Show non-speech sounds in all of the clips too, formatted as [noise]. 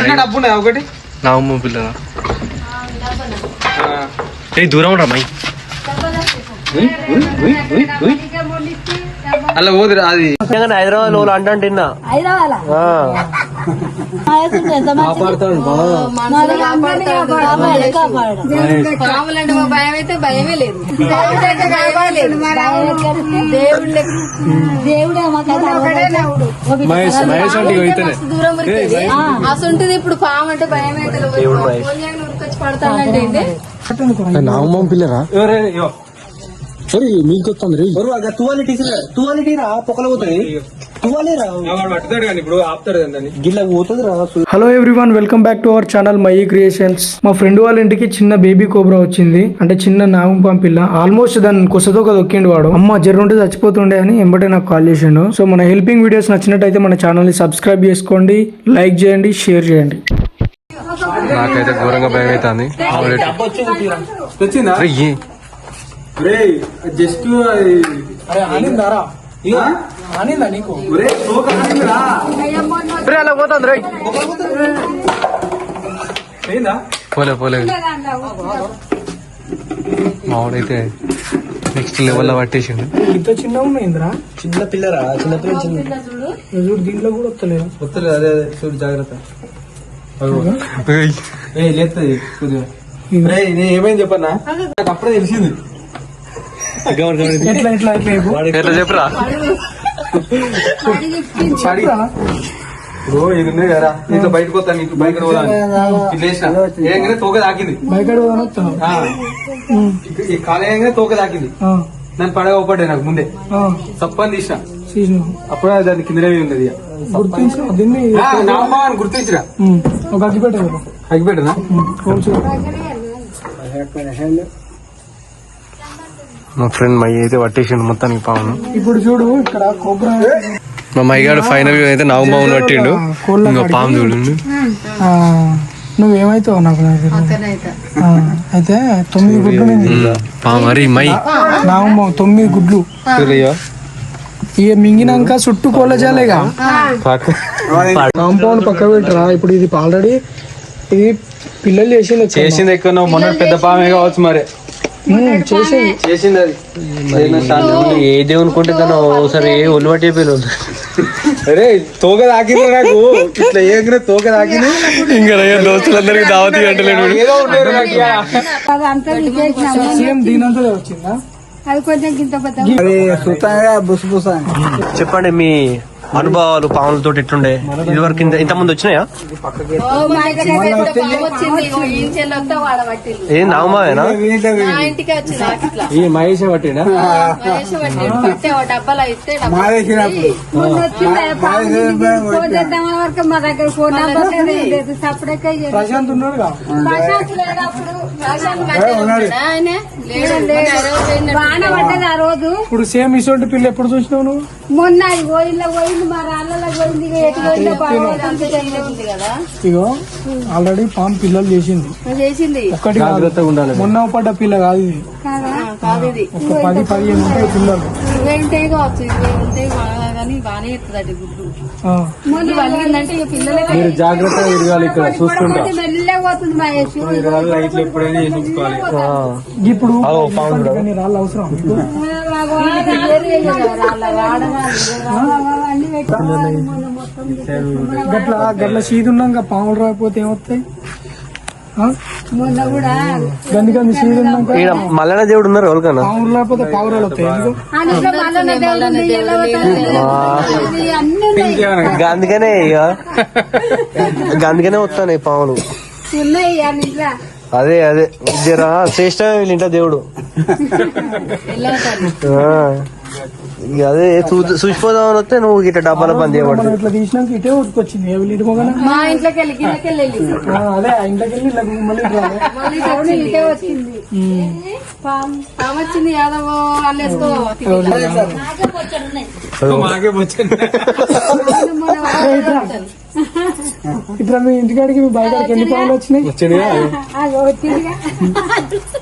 డబ్బు ఉన్నదా ఒకటి. నా అమ్మ పిల్ల. ఏ దూరం రా మై. అలా పోదురా అది. హైదరాబాద్లో అంటే తిన్నా మా భయం అయితే భయమే లేదు. అసంటిది ఇప్పుడు పాము అంటే భయం అయితే ఉరికొచ్చి పడతానంటే ఏంటి? నాగమ్మ పిల్లరా? గిల్ల పోతుంది రా hello everyone welcome back to our channel my creations మా ఫ్రెండ్ వాళ్ళ ఇంటికి చిన్న బేబీ కోబ్రా వచ్చింది. అంటే చిన్న నాగం పంపిల్ల ఆల్మోస్ట్ దాన్ని కుసతో దొక్కిండు వాడు. అమ్మ జర్రుంటే చచ్చిపోతుండే అని ఎంబటే నాకు కాల్ చేసిండు. సో మన హెల్పింగ్ వీడియోస్ నచ్చినట్టయితే మన ఛానల్ని సబ్స్క్రైబ్ చేసుకోండి లైక్ చేయండి షేర్ చేయండి. నాకైతే ఘోరంగా భయం అవుతుంది తెచ్చిందా రే జస్ట్ అలా పోతుంది అయిందా పోలే పోలే. మావాడైతే నెక్స్ట్ లెవెల్లో పట్టేసిండు. ఇంత చిన్న ఉన్నాయింద్రా చిన్న పిల్లరా? చిన్న పిల్ల చిన్న చూడు. దీంట్లో కూడా వస్తలేదు వస్తుంది అదే అదే చూడు జాగ్రత్త. ఏ లేస్తుంది రే ఏమైంది చెప్పన్నా? నాకు అప్పుడే తెలిసింది. ఎట్లా ఎట్లా ఎట్లా చెప్పు. ఎట్లా చెప్పురా? బ్రో ఇది ఉంది కదా. నీతో బయటకు వస్తాను నీకు బయట ఏంగానే తోక తాకింది. ఈ- కాలేయంగానే తోక తాకింది ఆ, నన్ను పడవ పడ్డా నాకు ముందే. ఆ, తప్పని తీసిన. అప్పుడే దాని కిందనే ఉన్నది ఇక. గుర్తించిన దీన్ని ఆ, నా అమ్మ అని గుర్తించిరా? అగ్గిపెట్ట కదా. అగిపెట్టనా మా ఫ్రెండ్ మై అయితే పట్టేసిండు మొత్తానికి పావును ఇప్పుడు చూడు ఇక్కడ కోబ్రా మా మైగాడు ఫైనల్గా అయితే నాగు పావును పట్టిండు. కోళ్ళ ఇంకా పాము చూడండి. ఆ, నువ్వేమైతావు నాకు అయితే తొమ్మిది గుడ్లు పాము మరి మై. నాగమ్మ తొమ్మిది గుడ్లు. ఇక మింగినాక చుట్టూ కోళ్ళ జాలేగా. కాంపౌండ్ పక్క పెట్టరా? ఇప్పుడు ఇది ఆల్రెడీ ఇది పిల్లలు చేసింది ఎక్కువ. చేసింది ఎక్కువ మొన్న పెద్ద పామే కావచ్చు మరి. చేసింది చేసింది అది ఏ దేవుని కొంటే తను ఒకసారి పట్టే పేరు అరే తోక తాకింది నాకు. ఇట్లా ఏంగానే తోక తాకింది ఇంకా దోస్తులందరికి దావతి అంటలేడు. అది కొంచెం చెప్పండి మీ అనుభవాలు పాములతో ఎట్లుండే? ఇదివరకు ఇంత ఇంత ముందు వచ్చినాయా? ఏం ఇట్లా. ఈ మహేష్ పట్టినా ప్రశాంత్ ఉన్నాడా. వాన పడ్డది ఆ రోజు. ఇప్పుడు సేమ్ ఇసోటి పిల్ల ఎప్పుడు చూసినావు నువ్వు? మొన్న అది పోయిందో ఇగో ఆల్రెడీ పాము పిల్లలు చేసింది. ఒక్కటి ఉండాలి. మొన్న పడ్డ పిల్ల కాదు ఇది. ఒక పది పదిహేను ఉంటాయి పిల్లలు. మీరు జాగ్రత్తగా తిరగాలి ఇక్కడ ఇప్పుడు రాళ్ళు అవసరం. మీకు? గట్ల గట్ల సీదు ఉన్నాక పాములు రాకపోతే ఏమొస్తాయి ఆ? మొన్న కూడా గంది గంది సీదు ఉన్నాక మల్లన్న దేవుడు ఉన్నారు ఎవరికన్నా పాములు రాకపోతే పావురాలు వస్తాయి. ఇక అందుకనే ఇక ఇక అందుకనే వస్తాను పాములు. అదే అదే జరా శ్రేష్ట వీళ్ళ దేవుడు అదే చూసిపోదామని వస్తే నువ్వు ఇట్లా డబ్బాల బంద్ చేయబడి మనం ఇట్లా తీసినాక ఇటే ఇటుకోగానే? మా ఇంట్లోకి వెళ్ళి అదే ఆ ఇంట్లోకి వెళ్ళి మళ్ళీ ఇటు వచ్చింది. పాము వచ్చింది యాదవ్. అల్లేసుకో మాకే వచ్చింది ఇట్లా మీ ఇంటికాడికి మీ బయటకి ఎన్ని పాములు వచ్చినాయి?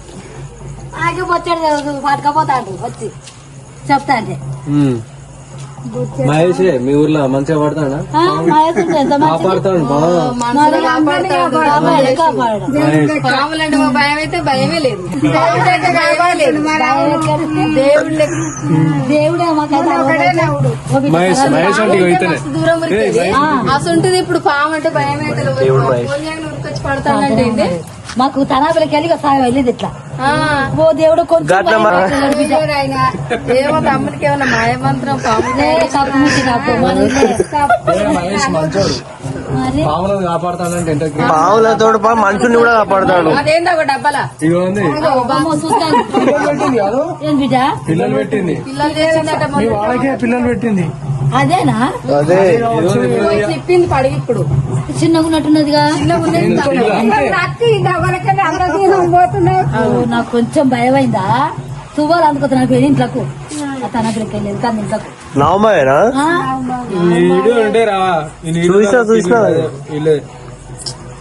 [laughs] ఆగి వచ్చాడు పట్టుకపోతాడు వచ్చి చెప్తా అంటే. మహేష్ మీ ఊర్లో మంచిగా పడతాడా. కాపాడుతాడు. పాములంటే భయం అయితే భయమే లేదు. దేవుడు భయమే మహేష్ మహేష్ అంటే దూరం అసంటుంది ఇప్పుడు పాము అంటే భయం అయితే దేవుడు మహేష్. ఉరికొచ్చి పడతానంటే? మాకు తనాపిలకి వెళ్ళి సాయం వెళ్ళేది ఇట్లా. ఆ, ఓ దేవుడు కొంచెం గట్ల భయం మా- పెట్టాడు బిడ్డ. దేవుడు ఆయన ఏమో తమ్ముడికి ఏమన్నా మాయమంత్రం పాము ఏ, కప్పు ముట్టి నాకు మనలే. మహేష్ మంచోడు. మరి? పాములను కాపాడుతాడంటే ఎంత గ్రేట్. పావులతో పాటు మనుషుల్ని కూడా కాపాడతాడు. అదేందో ఒక డబ్బాలా? ఇగో ఉంది అమ్మో, చూస్తాను. పిల్లలు పెట్టింది పిల్లలు పెట్టింది. అదేనా? అదే. చెప్పింది పడిగి ఇప్పుడు. చిన్నగా ఉన్నట్టున్నదిగా నాకు కొంచెం భయం అయిందా తువ్వాలి అందుకుతున్నా పేరు ఇంట్లోకు? ఆ తనపిలకి వెళ్ళేది కానీ ఇంట్లోకు. నవమేనా ఆ? వీడియో ఉంటే రా. చూసినా చూసినా? వీళ్ళే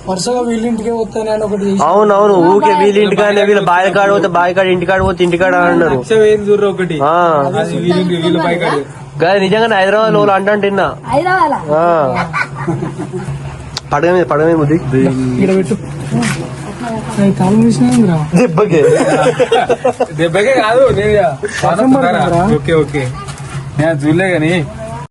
వరుసగా వీళ్ళింటికే వస్తానే అని ఒకటి చేసి అవును అవును ఊకే వీళ్ళ ఇంటికాడ వీళ్ళ బావి కాడ పోతే బావి కాడ ఇంటికాడ పోతే ఇంటికాడ అన్నారు. ఒకటి. గాయ నిజంగానే హైదరాబాద్లో అంటున్నా హైదరాబాద్ [laughs] పడగ మీద పడగ మీద బుద్ధి ఇక్కడ పెట్టు. దెబ్బకే. దెబ్బకే కాదు? Okay okay. నేను చూడలే గాని